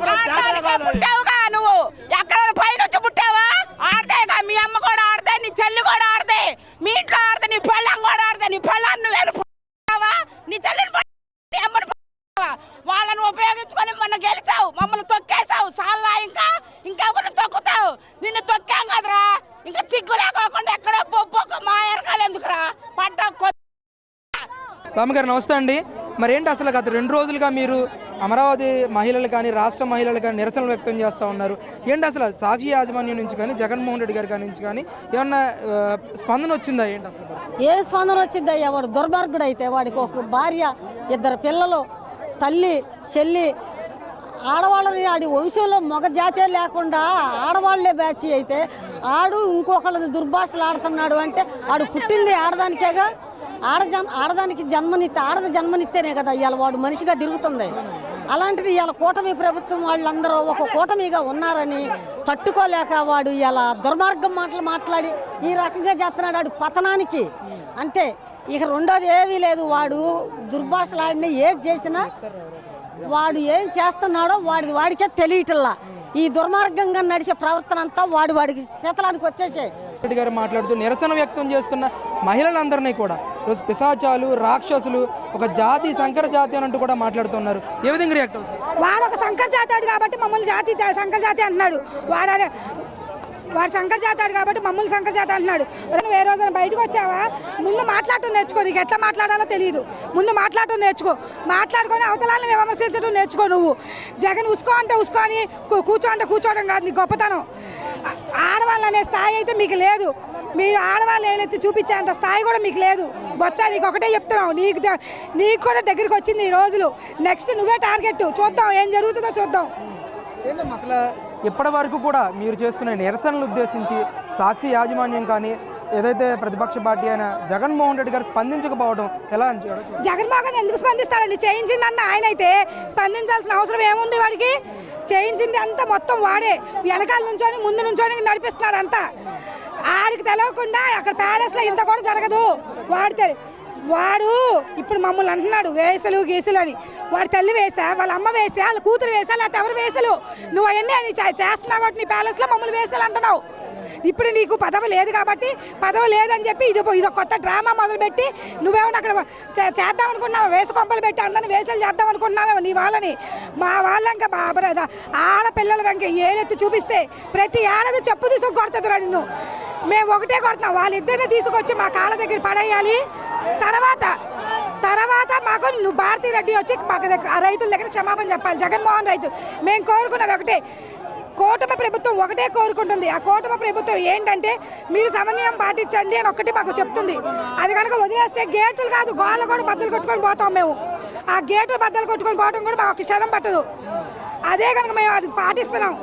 పుట్టావుగా నువ్వు? ఎక్కడ పైనుంచి పుట్టావా? ఆడతాయిగా మీ అమ్మ కూడా ఆడదే నీ చెల్లి కూడా ఆడదే. మీ ఇంట్లో ఆడదే నీ పెళ్ళం కూడా ఆడదే నీ పెళ్ళాన్ని నువ్వేను పుట్టావా? నీ చెల్లిని? నీ అమ్మని? వాళ్ళని ఉపయోగించుకొని మొన్న గెలిచావు మమ్మల్ని తొక్కేసావు సాల్లా ఇంకా? ఇంకా మనం తొక్కుతావు? నిన్ను తొక్కాం కదరా? ఇంకా సిగ్గు లేకోకుండా ఎక్కడ బొబ్బొక్క మా ఎరకాలు ఎందుకురా? పడ్డ కొత్త బామ్మగారు నమస్తే అండి. మరి అసలు గత రెండు రోజులుగా మీరు అమరావతి మహిళలు కానీ రాష్ట్ర మహిళలు కానీ నిరసనలు వ్యక్తం చేస్తూ ఉన్నారు. ఏంటి అసలు సాక్షి యాజమాన్యం నుంచి కానీ జగన్మోహన్ రెడ్డి గారి నుంచి కానీ ఏమన్నా స్పందన వచ్చిందా ఏంటి అసలు? ఏ స్పందన వచ్చిందయ్యా వాడు దుర్మార్గుడు అయితే వాడికి ఒక భార్య ఇద్దరు పిల్లలు తల్లి చెల్లి. ఆడవాళ్ళని ఆడి వంశంలో మగ జాతే లేకుండా ఆడవాళ్ళే బ్యాచ్ అయితే ఆడు ఇంకొకళ్ళని దుర్భాషలు ఆడుతున్నాడు అంటే ఆడు పుట్టింది ఆడదానికేగా? ఆడ జన్ ఆడదానికి జన్మనిస్తే ఆడద జన్మనిస్తేనే కదా ఇవాళ వాడు మనిషిగా తిరుగుతుంది. అలాంటిది ఇవాళ కూటమి ప్రభుత్వం వాళ్ళందరూ ఒక కూటమిగా ఉన్నారని తట్టుకోలేక వాడు ఇలా దుర్మార్గం మాటలు మాట్లాడి ఈ రకంగా చేస్తున్నాడు వాడు పతనానికి. అంతే ఇక రెండోది ఏమీ లేదు వాడు దుర్భాషలాడిని ఏది చేసినా వాడు ఏం చేస్తున్నాడో వాడి వాడికే తెలియటల్లా. ఈ దుర్మార్గంగా నడిచే ప్రవర్తన అంతా వాడి వాడికి శీతలానికి వచ్చేసాయి. రెడ్డి గారు మాట్లాడుతూ నిరసన వ్యక్తం చేస్తున్న మహిళలందరినీ కూడా రోజు పిశాచాలు రాక్షసులు ఒక జాతి సంకర జాతి అని అంటూ కూడా మాట్లాడుతున్నారు. ఏ విధంగా రియాక్ట్ అవుతుంది? వాడు ఒక సంకర జాతాడు కాబట్టి మమ్మల్ని జాతి సంకర జాతి అంటున్నాడు. వాడు అనే- వాడు సంకర జాతాడు కాబట్టి మమ్మల్ని సంకర జాతి అంటున్నాడు. ఎవరైనా వేరే రోజున బయటకు వచ్చావా? ముందు మాట్లాడటం నేర్చుకో. నీకు ఎట్లా మాట్లాడాలో తెలియదు ముందు మాట్లాడటం నేర్చుకో. మాట్లాడుకొని అవతలాలను విమర్శించడం నేర్చుకో నువ్వు. జగన్ ఉసుకో అంటే ఉసుకో అని కూర్చో అంటే కూర్చోవడం కాదు నీ గొప్పతనం. ఆడవాళ్ళు అనే స్థాయి అయితే మీకు లేదు. మీరు ఆడవాళ్ళు ఏలెత్తి చూపించేంత స్థాయి కూడా మీకు లేదు. బొచ్చా నీకు ఒకటే చెప్తున్నావు. నీకు నీకు కూడా దగ్గరికి వచ్చింది ఈ రోజులు. నెక్స్ట్ నువ్వే టార్గెట్ చూద్దాం ఏం జరుగుతుందో చూద్దాం. అసలు ఇప్పటి వరకు కూడా మీరు చేస్తున్న నిరసనలు ఉద్దేశించి సాక్షి యాజమాన్యం కానీ ఏదైతే ప్రతిపక్ష పార్టీ అయిన జగన్మోహన్ రెడ్డి గారు స్పందించకపోవడం ఎలా అని జగన్మోహన్ ఎందుకు స్పందిస్తాడండి? చేయించిందన్న ఆయన అయితే స్పందించాల్సిన అవసరం ఏముంది వాడికి? చేయించింది అంతా మొత్తం వాడే. వెనకాల నుంచొని ముందు నుంచొని నడిపిస్తున్నాడు అంతా ఆడికి తెలవకుండా అక్కడ ప్యాలెస్లో ఇంత కూడా జరగదు. వాడితే వాడు ఇప్పుడు మమ్మల్ని అంటున్నాడు వేసలు గీసలు అని. వాడి తల్లి వేసా వాళ్ళ అమ్మ వేసా వాళ్ళ కూతురు వేసా లేకపోతే ఎవరు వేసలు? నువ్వు అవన్నీ అని చే- చేస్తున్నావు కాబట్టి నీ ప్యాలెస్లో మమ్మల్ని వేసలు అంటున్నావు. ఇప్పుడు నీకు పదవి లేదు కాబట్టి పదవి లేదని చెప్పి ఇది ఇది కొత్త డ్రామా మొదలుపెట్టి నువ్వేమన్నా అక్కడ చేద్దాం అనుకున్నావు? వేసుకొంపలు పెట్టి అందరిని వేసలు చేద్దాం అనుకున్నావేమో నీ వాళ్ళని? మా వాళ్ళ ఇంకా బాబరా ఆడపిల్లల వెంక ఏలెత్తి చూపిస్తే ప్రతి ఏడాది చెప్పు తీసుకు కొడుతుందిరా నిన్ను. మేము ఒకటే కొడుతున్నాం. వాళ్ళిద్దరిని తీసుకొచ్చి మా కాళ్ళ దగ్గర పడేయాలి. తర్వాత తర్వాత మాకు నువ్వు భారతీ రెడ్డి వచ్చి మాకు దగ్గర ఆ రైతుల దగ్గర క్షమాపణ చెప్పాలి. జగన్మోహన్ రైతు మేము కోరుకున్నది ఒకటే. కూటమి ప్రభుత్వం ఒకటే కోరుకుంటుంది. ఆ కూటమి ప్రభుత్వం ఏంటంటే మీరు సమన్వయం పాటించండి అని ఒక్కటి మాకు చెప్తుంది. అది కనుక వదిలేస్తే గేట్లు కాదు గోళ్ళ కూడా బద్దలు కొట్టుకొని పోతాం మేము. ఆ గేట్లు బద్దలు కొట్టుకొని పోవడం కూడా మాకు క్షణం పట్టదు. అదే కనుక మేము అది పాటిస్తున్నాం.